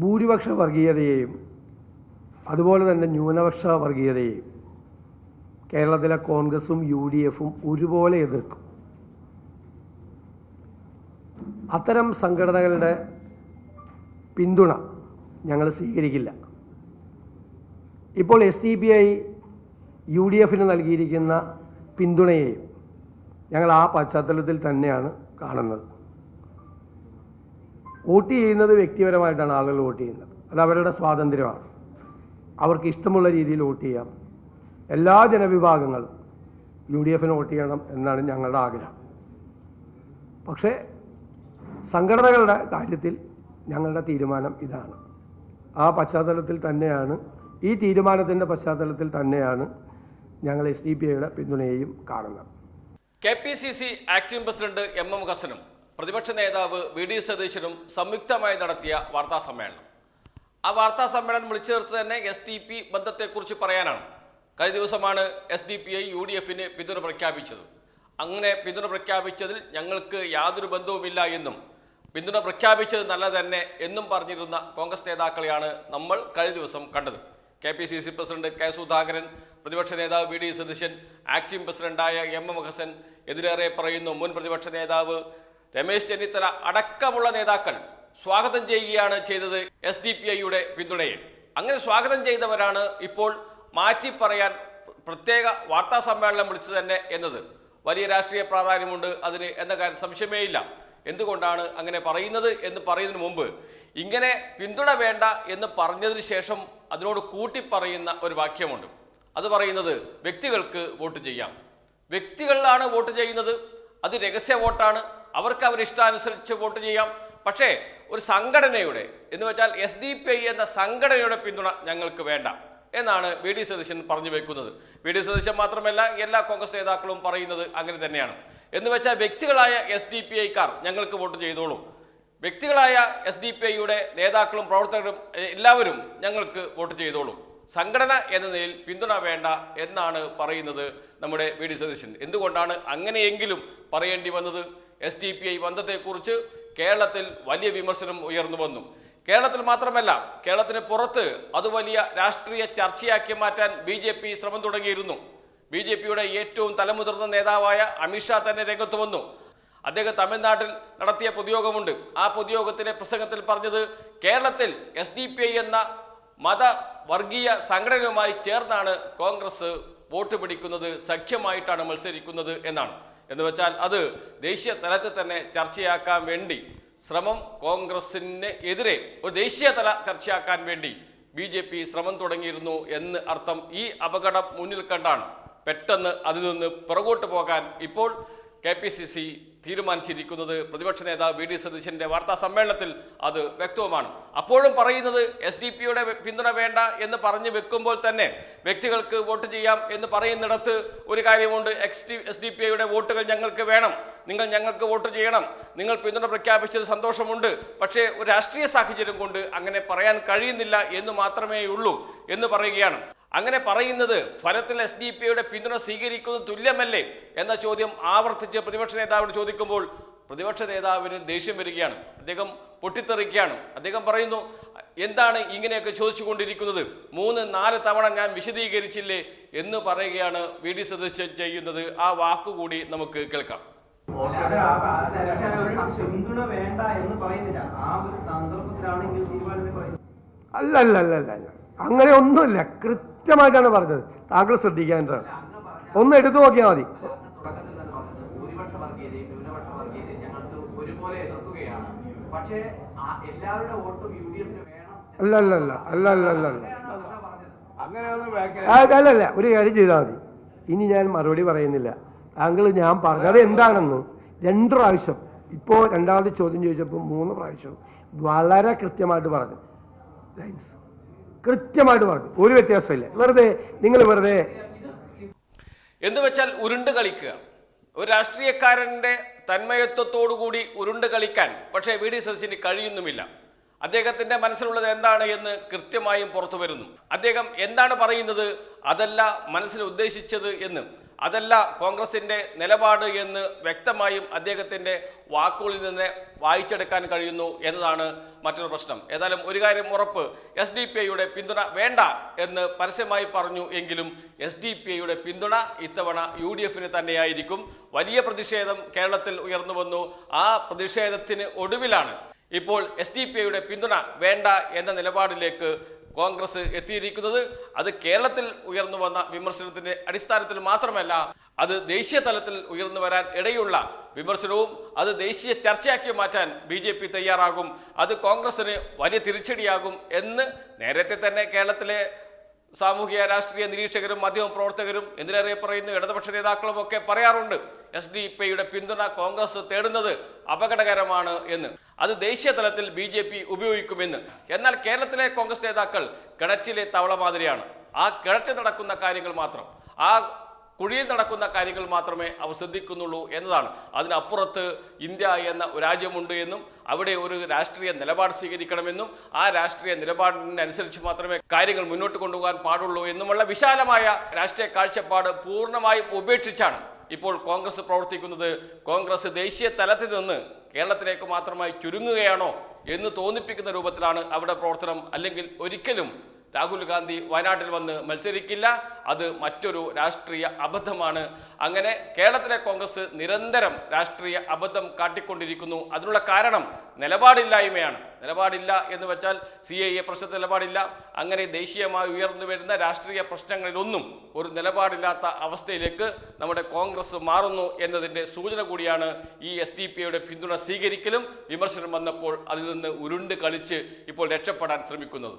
ഭൂരിപക്ഷ വർഗീയതയെയും അതുപോലെ തന്നെ ന്യൂനപക്ഷ വർഗീയതയെയും കേരളത്തിലെ കോൺഗ്രസും യു ഡി എഫും ഒരുപോലെ എതിർക്കും. അത്തരം സംഘടനകളുടെ പിന്തുണ ഞങ്ങൾ സ്വീകരിക്കില്ല. ഇപ്പോൾ S D P I U D എഫിന് നൽകിയിരിക്കുന്ന പിന്തുണയെയും ഞങ്ങൾ ആ പശ്ചാത്തലത്തിൽ തന്നെയാണ് കാണുന്നത്. വോട്ട് ചെയ്യുന്നത് വ്യക്തിപരമായിട്ടാണ് ആളുകൾ വോട്ട് ചെയ്യുന്നത്. അത് അവരുടെ സ്വാതന്ത്ര്യമാണ്. അവർക്ക് ഇഷ്ടമുള്ള രീതിയിൽ വോട്ട് ചെയ്യാം. എല്ലാ ജനവിഭാഗങ്ങളും യു ഡി എഫിന് വോട്ട് ചെയ്യണം എന്നാണ് ഞങ്ങളുടെ ആഗ്രഹം. പക്ഷേ സംഘടനകളുടെ കാര്യത്തിൽ ഞങ്ങളുടെ തീരുമാനം ഇതാണ്. ആ പശ്ചാത്തലത്തിൽ തന്നെയാണ് ഈ തീരുമാനത്തിന്റെ പശ്ചാത്തലത്തിൽ തന്നെയാണ് ഞങ്ങൾ എസ് ഡി പി ഐയുടെ പിന്തുണയെയും കാണുന്നത്. K P C C acting president M M ഹസനും പ്രതിപക്ഷ നേതാവ് വി ഡി സതീശനും സംയുക്തമായി നടത്തിയ വാർത്താ സമ്മേളനം. ആ വാർത്താ സമ്മേളനം വിളിച്ചു ചേർത്ത് തന്നെ എസ് ഡി പി ബന്ധത്തെക്കുറിച്ച് പറയാനാണ്. കഴിഞ്ഞ ദിവസമാണ് S D P I U D എഫിന് പിന്തുണ പ്രഖ്യാപിച്ചത്. അങ്ങനെ പിന്തുണ പ്രഖ്യാപിച്ചതിൽ ഞങ്ങൾക്ക് യാതൊരു ബന്ധവുമില്ല എന്നും പിന്തുണ പ്രഖ്യാപിച്ചത് നല്ല തന്നെ എന്നും പറഞ്ഞിരുന്ന കോൺഗ്രസ് നേതാക്കളെയാണ് നമ്മൾ കഴിഞ്ഞ ദിവസം കണ്ടത്. K P C C president K Sudhakaran പ്രതിപക്ഷ നേതാവ് വി ഡി സതീശൻ ആക്ടിംഗ് പ്രസിഡന്റായ എം എം ഹസൻ എതിരേറെ പറയുന്നു മുൻ പ്രതിപക്ഷ നേതാവ് രമേശ് ചെന്നിത്തല അടക്കമുള്ള നേതാക്കൾ സ്വാഗതം ചെയ്യുകയാണ് ചെയ്തത് എസ് ഡി പി ഐയുടെ പിന്തുണയെ അങ്ങനെ സ്വാഗതം ചെയ്തവരാണ് ഇപ്പോൾ മാറ്റി പറയാൻ പ്രത്യേക വാർത്താ സമ്മേളനം വിളിച്ചു തന്നെ എന്നത്. വലിയ രാഷ്ട്രീയ പ്രാധാന്യമുണ്ട് അതിന് എന്ന കാര്യം സംശയമേയില്ല. എന്തുകൊണ്ടാണ് അങ്ങനെ പറയുന്നത് എന്ന് പറയുന്നതിന് മുമ്പ് ഇങ്ങനെ പിന്തുണ വേണ്ട എന്ന് പറഞ്ഞതിന് ശേഷം അതിനോട് കൂട്ടി പറയുന്ന ഒരു വാക്യമുണ്ട്. അത് പറയുന്നത് വ്യക്തികൾക്ക് വോട്ട് ചെയ്യാം. വ്യക്തികളിലാണ് വോട്ട് ചെയ്യുന്നത്. അത് രഹസ്യ വോട്ടാണ്. അവർക്ക് അവരിഷ്ടാനുസരിച്ച് വോട്ട് ചെയ്യാം. പക്ഷേ ഒരു സംഘടനയുടെ എന്ന് വെച്ചാൽ എസ് ഡി പി ഐ എന്ന സംഘടനയുടെ പിന്തുണ ഞങ്ങൾക്ക് വേണ്ട എന്നാണ് വി ഡി സതീശൻ പറഞ്ഞു വെക്കുന്നത്. വി ഡി സതീശൻ മാത്രമല്ല എല്ലാ കോൺഗ്രസ് നേതാക്കളും പറയുന്നത് അങ്ങനെ തന്നെയാണ്. എന്ന് വെച്ചാൽ വ്യക്തികളായ എസ് ഡി പി ഐക്കാർ ഞങ്ങൾക്ക് വോട്ട് ചെയ്തോളൂ. വ്യക്തികളായ എസ് ഡി പി ഐയുടെ നേതാക്കളും പ്രവർത്തകരും എല്ലാവരും ഞങ്ങൾക്ക് വോട്ട് ചെയ്തോളൂ. സംഘടന എന്ന നിലയിൽ പിന്തുണ വേണ്ട എന്നാണ് പറയുന്നത് നമ്മുടെ വി ഡി സതീശൻ. എന്തുകൊണ്ടാണ് അങ്ങനെയെങ്കിലും പറയേണ്ടി വന്നത്? എസ് ഡി പി ഐ ബന്ധത്തെക്കുറിച്ച് കേരളത്തിൽ വലിയ വിമർശനം ഉയർന്നു വന്നു. കേരളത്തിൽ മാത്രമല്ല കേരളത്തിന് പുറത്ത് അത് വലിയ രാഷ്ട്രീയ ചർച്ചയാക്കി മാറ്റാൻ ബി ജെ പി ശ്രമം തുടങ്ങിയിരുന്നു. ബി ജെ പിയുടെ ഏറ്റവും തലമുതിർന്ന നേതാവായ അമിത്ഷാ തന്നെ രംഗത്ത് വന്നു. അദ്ദേഹം തമിഴ്നാട്ടിൽ നടത്തിയ പൊതുയോഗമുണ്ട്. ആ പൊതുയോഗത്തിലെ പ്രസംഗത്തിൽ പറഞ്ഞത് കേരളത്തിൽ എസ് ഡി പി ഐ എന്ന മത വർഗീയ സംഘടനയുമായി ചേർന്നാണ് കോൺഗ്രസ് വോട്ട് പിടിക്കുന്നത് സഖ്യമായിട്ടാണ് മത്സരിക്കുന്നത് എന്നാണ്. എന്ന് വെച്ചാൽ അത് ദേശീയ തലത്തിൽ തന്നെ ചർച്ചയാക്കാൻ വേണ്ടി ശ്രമം കോൺഗ്രസിന് എതിരെ ഒരു ദേശീയ തല ചർച്ചയാക്കാൻ വേണ്ടി ബി ജെ പി ശ്രമം തുടങ്ങിയിരുന്നു എന്ന് അർത്ഥം ഈ അപകടം മുന്നിൽ കണ്ടാണ്. പെട്ടെന്ന് അതിൽ നിന്ന് പുറകോട്ട് പോകാൻ ഇപ്പോൾ കെ പി സി സി തീരുമാനിച്ചിരിക്കുന്നത്. പ്രതിപക്ഷ നേതാവ് വി ഡി സതീശന്റെ വാർത്താ സമ്മേളനത്തിൽ അത് വ്യക്തവുമാണ്. അപ്പോഴും പറയുന്നത് എസ് ഡി പിയുടെ പിന്തുണ വേണ്ട എന്ന് പറഞ്ഞു വെക്കുമ്പോൾ തന്നെ വ്യക്തികൾക്ക് വോട്ട് ചെയ്യാം എന്ന് പറയുന്നിടത്ത് ഒരു കാര്യമുണ്ട്. X D S D P ഐയുടെ വോട്ടുകൾ ഞങ്ങൾക്ക് വേണം. നിങ്ങൾ ഞങ്ങൾക്ക് വോട്ട് ചെയ്യണം. നിങ്ങൾ പിന്തുണ പ്രഖ്യാപിച്ചത് സന്തോഷമുണ്ട്. പക്ഷേ ഒരു രാഷ്ട്രീയ സാഹചര്യം കൊണ്ട് അങ്ങനെ പറയാൻ കഴിയുന്നില്ല എന്ന് മാത്രമേ ഉള്ളൂ എന്ന് പറയുകയാണ്. അങ്ങനെ പറയുന്നത് ഫലത്തിൽ എസ് ഡി പി യുടെ പിന്തുണ സ്വീകരിക്കുന്നത് തുല്യമല്ലേ എന്ന ചോദ്യം ആവർത്തിച്ച് പ്രതിപക്ഷ നേതാവിന് ചോദിക്കുമ്പോൾ പ്രതിപക്ഷ നേതാവിന് ദേഷ്യം വരികയാണ്. അദ്ദേഹം പൊട്ടിത്തെറിക്കുകയാണ്. അദ്ദേഹം പറയുന്നു എന്താണ് ഇങ്ങനെയൊക്കെ ചോദിച്ചുകൊണ്ടിരിക്കുന്നത്? മൂന്ന് നാല് തവണ ഞാൻ വിശദീകരിച്ചില്ലേ? എന്ന് പറയുകയാണ് വി ഡി സതീശൻ ചെയ്യുന്നത്. ആ വാക്കുകൂടി നമുക്ക് കേൾക്കാം. അല്ല അല്ല അല്ല അല്ല അങ്ങനെ ഒന്നുമില്ല. കൃത്യമായിട്ടാണ് പറഞ്ഞത്. താങ്കൾ ശ്രദ്ധിക്കേണ്ടതാണ് ഒന്ന് എടുത്തു നോക്കിയാൽ മതി. തുടക്കത്തിൽ തന്നെ പറഞ്ഞത് ഭൂരിപക്ഷ വർഗീയതയും ന്യൂനപക്ഷ വർഗീയതയും ഞങ്ങൾക്ക് ഒരുപോലെ എതിർക്കുകയാണ്. പക്ഷേ ആ എല്ലാവരുടെ വോട്ടും യു വേണം അല്ല അല്ല അല്ല അല്ല അല്ല അല്ല അല്ല. എന്നാണ് പറഞ്ഞത്. അങ്ങനെയൊന്നും വ്യാഖ്യാനം ആ, അല്ല അല്ല ഒരു കാര്യം ചെയ്താൽ മതി. ഇനി ഞാൻ മറുപടി പറയുന്നില്ല. താങ്കൾ ഞാൻ പറഞ്ഞത് എന്താണെന്ന് രണ്ട് പ്രാവശ്യം. ഇപ്പോൾ രണ്ടാമത് ചോദ്യം ചോദിച്ചപ്പോൾ മൂന്ന് പ്രാവശ്യം വളരെ കൃത്യമായിട്ട് പറഞ്ഞു. താങ്ക്സ് കൃത്യമായിട്ട് പറഞ്ഞു. ഒരു വ്യത്യാസമില്ല വെറുതെ നിങ്ങൾ വെറുതെ എന്ന് വെച്ചാൽ ഉരുണ്ട് കളിക്കുക. ഒരു രാഷ്ട്രീയക്കാരന്റെ തന്മയത്വത്തോടുകൂടി ഉരുണ്ട് കളിക്കാൻ പക്ഷേ വി ഡി സതീശന് കഴിയുന്നുമില്ല. അദ്ദേഹത്തിന്റെ മനസ്സിലുള്ളത് എന്താണ് എന്ന് കൃത്യമായും പുറത്തു വരുന്നു. അദ്ദേഹം എന്താണ് പറയുന്നത്? അതല്ല മനസ്സിൽ ഉദ്ദേശിച്ചത് എന്ന്. അതല്ല കോൺഗ്രസിന്റെ നിലപാട് എന്ന് വ്യക്തമായും അദ്ദേഹത്തിന്റെ വാക്കുകളിൽ നിന്ന് വായിച്ചെടുക്കാൻ കഴിയുന്നു എന്നതാണ് മറ്റൊരു പ്രശ്നം. ഏതായാലും ഒരു കാര്യം ഉറപ്പ് എസ് ഡി പി ഐയുടെ പിന്തുണ വേണ്ട എന്ന് പരസ്യമായി പറഞ്ഞു എങ്കിലും എസ് ഡി പി ഐയുടെ പിന്തുണ ഇത്തവണ യു ഡി എഫിന് തന്നെയായിരിക്കും. വലിയ പ്രതിഷേധം കേരളത്തിൽ ഉയർന്നു വന്നു. ആ പ്രതിഷേധത്തിന് ഒടുവിലാണ് ഇപ്പോൾ എസ് ഡി പി ഐയുടെ പിന്തുണ വേണ്ട എന്ന നിലപാടിലേക്ക് കോൺഗ്രസ് എത്തിയിരിക്കുന്നത് അത് കേരളത്തിൽ ഉയർന്നു വന്ന വിമർശനത്തിന്റെ അടിസ്ഥാനത്തിൽ മാത്രമല്ല അത് ദേശീയ തലത്തിൽ ഉയർന്നു വരാൻ ഇടയുള്ള വിമർശനവും അത് ദേശീയ ചർച്ചയാക്കി മാറ്റാൻ ബി ജെ പി തയ്യാറാകും അത് കോൺഗ്രസിന് വലിയ തിരിച്ചടിയാകും എന്ന് നേരത്തെ തന്നെ കേരളത്തിലെ സാമൂഹിക രാഷ്ട്രീയ നിരീക്ഷകരും മാധ്യമ പ്രവർത്തകരും എന്തിനേറെ പറയുന്നു ഇടതുപക്ഷ നേതാക്കളും ഒക്കെ പറയാറുണ്ട് എസ് ഡി പിയുടെ പിന്തുണ കോൺഗ്രസ് തേടുന്നത് അപകടകരമാണ് എന്ന്. അത് ദേശീയ തലത്തിൽ ബി ജെ പി ഉപയോഗിക്കുമെന്ന്. എന്നാൽ കേരളത്തിലെ കോൺഗ്രസ് നേതാക്കൾ കിണറ്റിലെ തവള മാതിരിയാണ്. ആ കിണറ്റിൽ നടക്കുന്ന കാര്യങ്ങൾ മാത്രം ആ കുഴിയിൽ നടക്കുന്ന കാര്യങ്ങൾ മാത്രമേ അവർ ശ്രദ്ധിക്കുന്നുള്ളൂ എന്നതാണ്. അതിനപ്പുറത്ത് ഇന്ത്യ എന്ന രാജ്യമുണ്ട് എന്നും അവിടെ ഒരു രാഷ്ട്രീയ നിലപാട് സ്വീകരിക്കണമെന്നും ആ രാഷ്ട്രീയ നിലപാടിനനുസരിച്ച് മാത്രമേ കാര്യങ്ങൾ മുന്നോട്ട് കൊണ്ടുപോകാൻ പാടുള്ളൂ എന്നുമുള്ള വിശാലമായ രാഷ്ട്രീയ കാഴ്ചപ്പാട് പൂർണമായും ഉപേക്ഷിച്ചാണ് ഇപ്പോൾ കോൺഗ്രസ് പ്രവർത്തിക്കുന്നത്. കോൺഗ്രസ് ദേശീയ തലത്തിൽ നിന്ന് കേരളത്തിലേക്ക് മാത്രമായി ചുരുങ്ങുകയാണോ എന്ന് തോന്നിപ്പിക്കുന്ന രൂപത്തിലാണ് അവിടെ പ്രവർത്തനം. അല്ലെങ്കിൽ ഒരിക്കലും രാഹുൽ ഗാന്ധി വയനാട്ടിൽ വന്ന് മത്സരിക്കില്ല. അത് മറ്റൊരു രാഷ്ട്രീയ അബദ്ധമാണ്. അങ്ങനെ കേരളത്തിലെ കോൺഗ്രസ് നിരന്തരം രാഷ്ട്രീയ അബദ്ധം കാട്ടിക്കൊണ്ടിരിക്കുന്നു. അതിനുള്ള കാരണം നിലപാടില്ലായ്മയാണ്. നിലപാടില്ല എന്ന് വെച്ചാൽ സി ഐ എ പ്രശ്നത്തിൽ നിലപാടില്ല. അങ്ങനെ ദേശീയമായി ഉയർന്നു വരുന്ന രാഷ്ട്രീയ പ്രശ്നങ്ങളിലൊന്നും ഒരു നിലപാടില്ലാത്ത അവസ്ഥയിലേക്ക് നമ്മുടെ കോൺഗ്രസ് മാറുന്നു എന്നതിന്റെ സൂചന കൂടിയാണ് ഈ എസ് ഡി പി യുടെ പിന്തുണ സ്വീകരിക്കലും. വിമർശനം വന്നപ്പോൾ അതിൽ നിന്ന് ഉരുണ്ട് കളിച്ച് ഇപ്പോൾ രക്ഷപ്പെടാൻ ശ്രമിക്കുന്നത്.